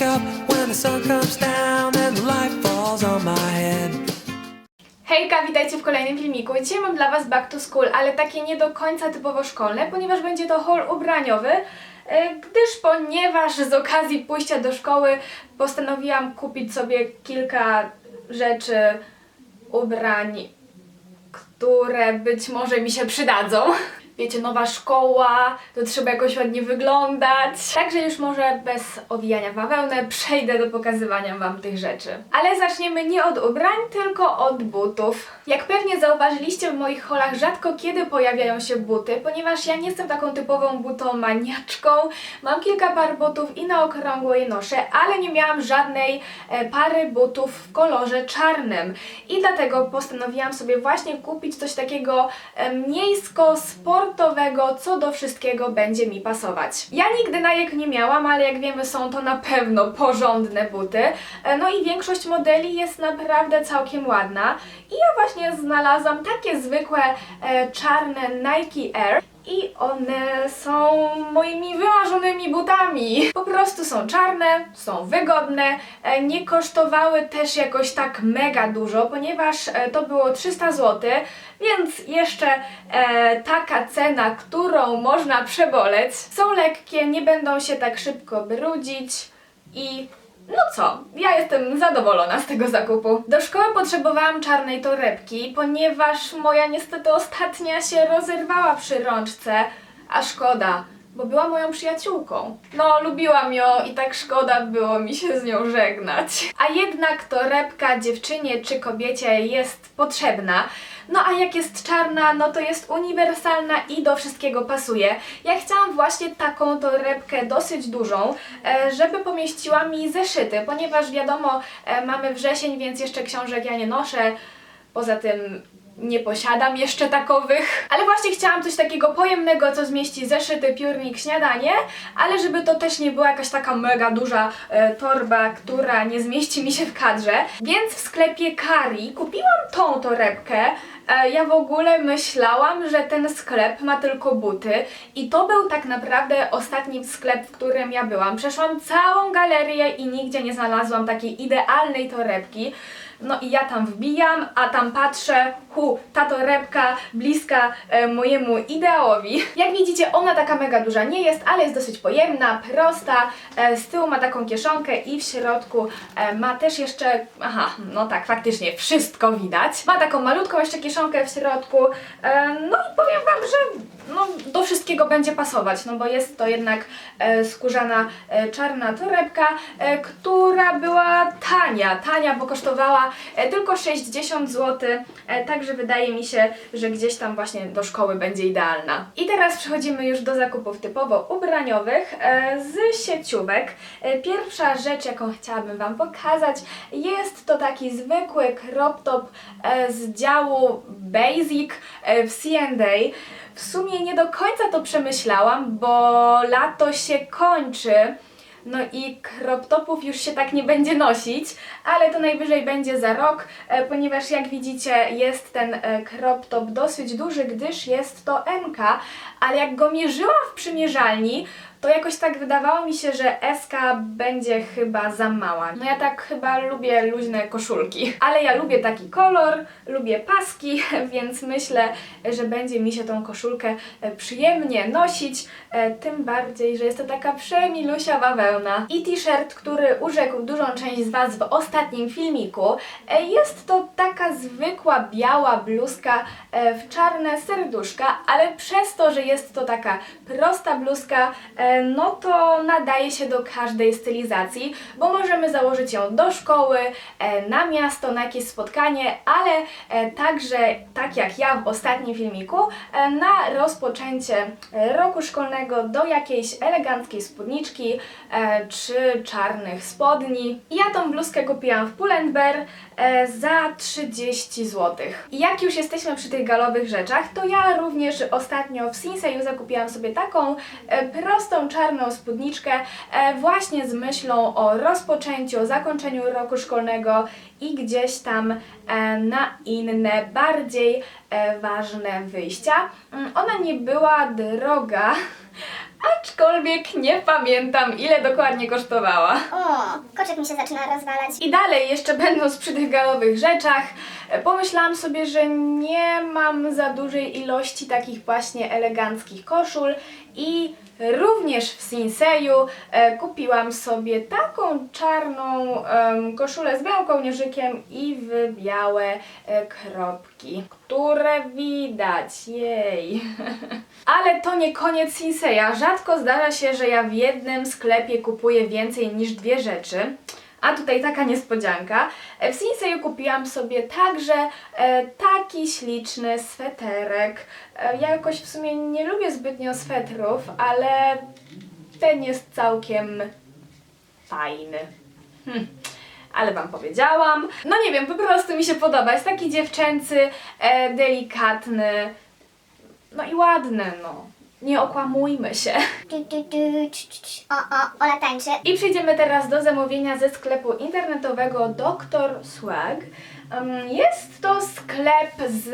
wake up when the sun comes down and the light falls on my head. Hejka, witajcie w kolejnym filmiku. Dzisiaj mam dla Was back to school, ale takie nie do końca typowo szkolne, ponieważ będzie to haul ubraniowy, e, gdyż ponieważ z okazji pójścia do szkoły postanowiłam kupić sobie kilka rzeczy, ubrań, które być może mi się przydadzą. Wiecie, nowa szkoła, to trzeba jakoś ładnie wyglądać. Także już może bez owijania bawełnę przejdę do pokazywania Wam tych rzeczy. Ale zaczniemy nie od ubrań, tylko od butów. Jak pewnie zauważyliście w moich holach, rzadko kiedy pojawiają się buty, ponieważ ja nie jestem taką typową butomaniaczką. Mam kilka par butów i na okrągło je noszę, ale nie miałam żadnej e, pary butów w kolorze czarnym. I dlatego postanowiłam sobie właśnie kupić coś takiego e, co do wszystkiego będzie mi pasować. Ja nigdy najek nie miałam, ale jak wiemy są to na pewno porządne buty. E, No i większość modeli jest naprawdę całkiem ładna. I ja właśnie znalazłam takie zwykłe e, czarne Nike Air. I one są moimi wymarzonymi butami. Po prostu są czarne, są wygodne, e, nie kosztowały też jakoś tak mega dużo, ponieważ e, to było 300 zł, więc jeszcze e, taka cena, którą można przeboleć. Są lekkie, nie będą się tak szybko brudzić i no co, ja jestem zadowolona z tego zakupu. Do szkoły potrzebowałam czarnej torebki, ponieważ moja niestety ostatnia się rozerwała przy rączce, a szkoda, bo była moją przyjaciółką. No, lubiłam ją i tak szkoda było mi się z nią żegnać. A jednak torebka dziewczynie czy kobiecie jest potrzebna. No a jak jest czarna, no to jest uniwersalna i do wszystkiego pasuje. Ja chciałam właśnie taką torebkę dosyć dużą, e, żeby pomieściła mi zeszyty, ponieważ wiadomo, e, mamy wrzesień, więc jeszcze książek ja nie noszę. Poza tym nie posiadam jeszcze takowych. Ale właśnie chciałam coś takiego pojemnego, co zmieści zeszyty, piórnik, śniadanie, ale żeby to też nie była jakaś taka mega duża e, torba, która nie zmieści mi się w kadrze. Więc w sklepie Kari kupiłam tą torebkę. E, ja w ogóle myślałam, że ten sklep ma tylko buty i to był tak naprawdę ostatni sklep, w którym ja byłam. Przeszłam całą galerię i nigdzie nie znalazłam takiej idealnej torebki. No i ja tam wbijam, a tam patrzę, hu, ta torebka bliska e, mojemu ideałowi. Jak widzicie, ona taka mega duża nie jest, ale jest dosyć pojemna, prosta. E, z tyłu ma taką kieszonkę i w środku e, ma też jeszcze, aha, no tak, faktycznie wszystko widać. Ma taką malutką jeszcze kieszonkę w środku. E, no i powiem Wam, że no, do wszystkiego będzie pasować, no bo jest to jednak e, skórzana e, czarna torebka, e, która była tania, tania, bo kosztowała e, tylko 60 zł, e, także wydaje mi się, że gdzieś tam właśnie do szkoły będzie idealna. I teraz przechodzimy już do zakupów typowo ubraniowych e, z sieciówek. E, pierwsza rzecz, jaką chciałabym Wam pokazać, jest to taki zwykły crop top e, z działu Basic e, w C&A. W sumie nie do końca to przemyślałam, bo lato się kończy. No i crop topów już się tak nie będzie nosić, ale to najwyżej będzie za rok, e, ponieważ jak widzicie jest ten e, crop top dosyć duży, gdyż jest to MK, ale jak go mierzyłam w przymierzalni, to jakoś tak wydawało mi się, że SK będzie chyba za mała. No ja tak chyba lubię luźne koszulki, ale ja lubię taki kolor, lubię paski, więc myślę, że będzie mi się tą koszulkę e, przyjemnie nosić, e, tym bardziej, że jest to taka przemilusia bawełna. I t-shirt, który urzekł dużą część z Was w ostatnim filmiku, e, jest to taka zwykła biała bluzka w czarne serduszka, ale przez to, że jest to taka prosta bluzka, no to nadaje się do każdej stylizacji, bo możemy założyć ją do szkoły, e, na miasto, na jakieś spotkanie, ale e, także, tak jak ja w ostatnim filmiku, e, na rozpoczęcie roku szkolnego do jakiejś eleganckiej spódniczki czy czarnych spodni. Ja tą bluzkę kupiłam w Pull&Bear za 30 zł. I jak już jesteśmy przy tych galowych rzeczach, to ja również ostatnio w Sinseju zakupiłam sobie taką e, czarną spódniczkę e, właśnie z myślą o rozpoczęciu, zakończeniu roku szkolnego i gdzieś tam e, na inne, bardziej e, ważne wyjścia. Mm, Ona nie była droga, aczkolwiek nie pamiętam ile dokładnie kosztowała. O, koczek mi się zaczyna rozwalać. I dalej, jeszcze będąc przy tych galowych rzeczach, e, pomyślałam sobie, że nie mam za dużej ilości takich właśnie eleganckich koszul i również w Sinseju e, kupiłam sobie taką czarną em, koszulę z białym kołnierzykiem i w białe e, kropki, które widać, jej. To nie koniec Sinseya. Rzadko zdarza się, że ja w jednym sklepie kupuję więcej niż dwie rzeczy. A tutaj taka niespodzianka. E, W Sinseju kupiłam sobie także e, taki śliczny sweterek. E, ja jakoś w sumie nie lubię zbytnio swetrów, ale ten jest całkiem fajny. Hm. Ale wam powiedziałam. No nie wiem, po prostu mi się podoba. Jest taki dziewczęcy, e, delikatny, no i ładny, no. Nie okłamujmy się. Tu, tu, tu, cz, cz, cz. O, o, Ola tańczy. I przejdziemy teraz do zamówienia ze sklepu internetowego Dr. Swag. Jest to sklep z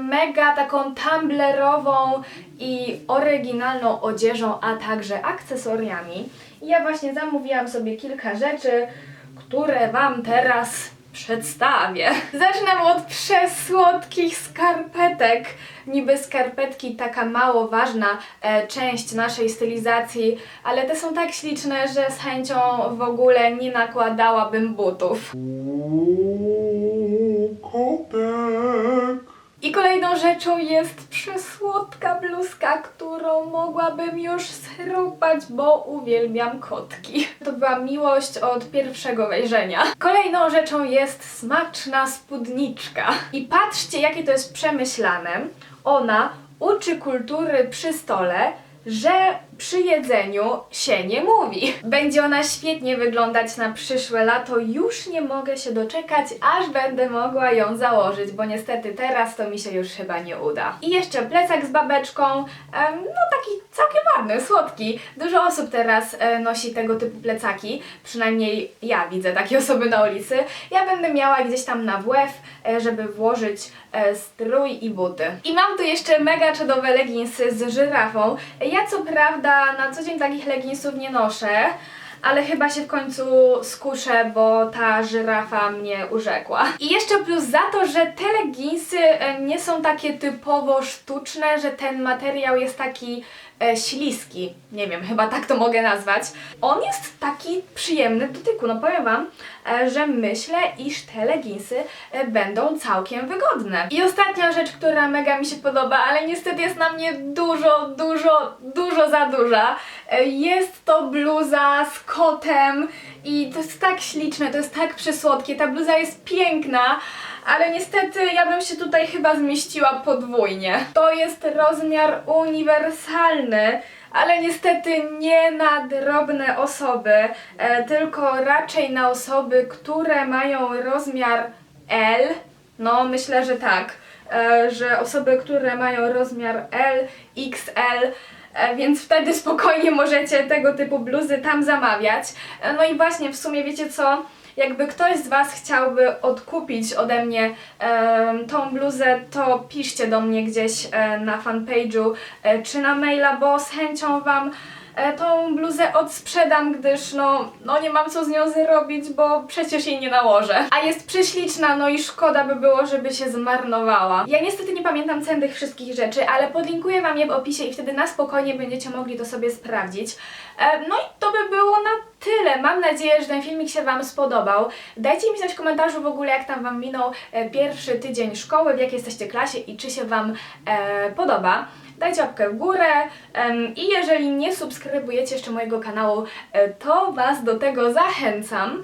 mega taką tumblerową i oryginalną odzieżą, a także akcesoriami. I ja właśnie zamówiłam sobie kilka rzeczy, które Wam teraz przedstawię. Zaczynam od przesłodkich skarpetek. Niby skarpetki taka mało ważna e, część naszej stylizacji, ale te są tak śliczne, że z chęcią w ogóle nie nakładałabym butów. Uuu, kotek. I kolejną rzeczą jest przesłodka bluzka, którą mogłabym już schrupać, bo uwielbiam kotki. To była miłość od pierwszego wejrzenia. Kolejną rzeczą jest smaczna spódniczka. I patrzcie, jakie to jest przemyślane. Ona uczy kultury przy stole, że przy jedzeniu się nie mówi. Będzie ona świetnie wyglądać na przyszłe lato. Już nie mogę się doczekać, aż będę mogła ją założyć, bo niestety teraz to mi się już chyba nie uda. I jeszcze plecak z babeczką, no taki całkiem ładny, słodki. Dużo osób teraz e, nosi tego typu plecaki, przynajmniej ja widzę takie osoby na ulicy. Ja będę miała gdzieś tam na WF, e, żeby włożyć e, strój i buty. I mam tu jeszcze mega czadowe leginsy z żyrafą. Ja co prawda na co dzień takich leginsów nie noszę, ale chyba się w końcu skuszę, bo ta żyrafa mnie urzekła. I jeszcze plus za to, że te leginsy e, nie są takie typowo sztuczne, że ten materiał jest taki e, śliski. Nie wiem, chyba tak to mogę nazwać. On jest taki przyjemny w dotyku. No powiem Wam, e, że myślę, iż te leginsy e, będą całkiem wygodne. I ostatnia rzecz, która mega mi się podoba, ale niestety jest na mnie dużo, dużo, dużo za duża. Jest to bluza z kotem i to jest tak śliczne, to jest tak przysłodkie. Ta bluza jest piękna, ale niestety ja bym się tutaj chyba zmieściła podwójnie. To jest rozmiar uniwersalny, ale niestety nie na drobne osoby, e, tylko raczej na osoby, które mają rozmiar L. No, myślę, że tak. E, że osoby, które mają rozmiar L, XL, e, więc wtedy spokojnie możecie tego typu bluzy tam zamawiać. E, No i właśnie, w sumie wiecie co? Jakby ktoś z Was chciałby odkupić ode mnie em, tą bluzę, to piszcie do mnie gdzieś e, na fanpage'u e, czy na maila, bo z chęcią Wam e, tą bluzę odsprzedam, gdyż no, no nie mam co z nią zrobić, bo przecież jej nie nałożę. A jest prześliczna, no i szkoda by było, żeby się zmarnowała. Ja niestety nie pamiętam cen tych wszystkich rzeczy, ale podlinkuję Wam je w opisie i wtedy na spokojnie będziecie mogli to sobie sprawdzić. E, No i to by było na tyle. Mam nadzieję, że ten filmik się Wam spodobał. Dajcie mi znać w komentarzu w ogóle, jak tam Wam minął e, pierwszy tydzień szkoły, w jakiej jesteście klasie i czy się Wam e, podoba. Dajcie łapkę w górę i jeżeli nie subskrybujecie jeszcze mojego kanału, e, to Was do tego zachęcam.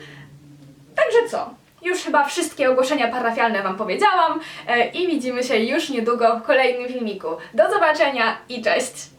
Także co? Już chyba wszystkie ogłoszenia parafialne Wam powiedziałam e, i widzimy się już niedługo w kolejnym filmiku. Do zobaczenia i cześć!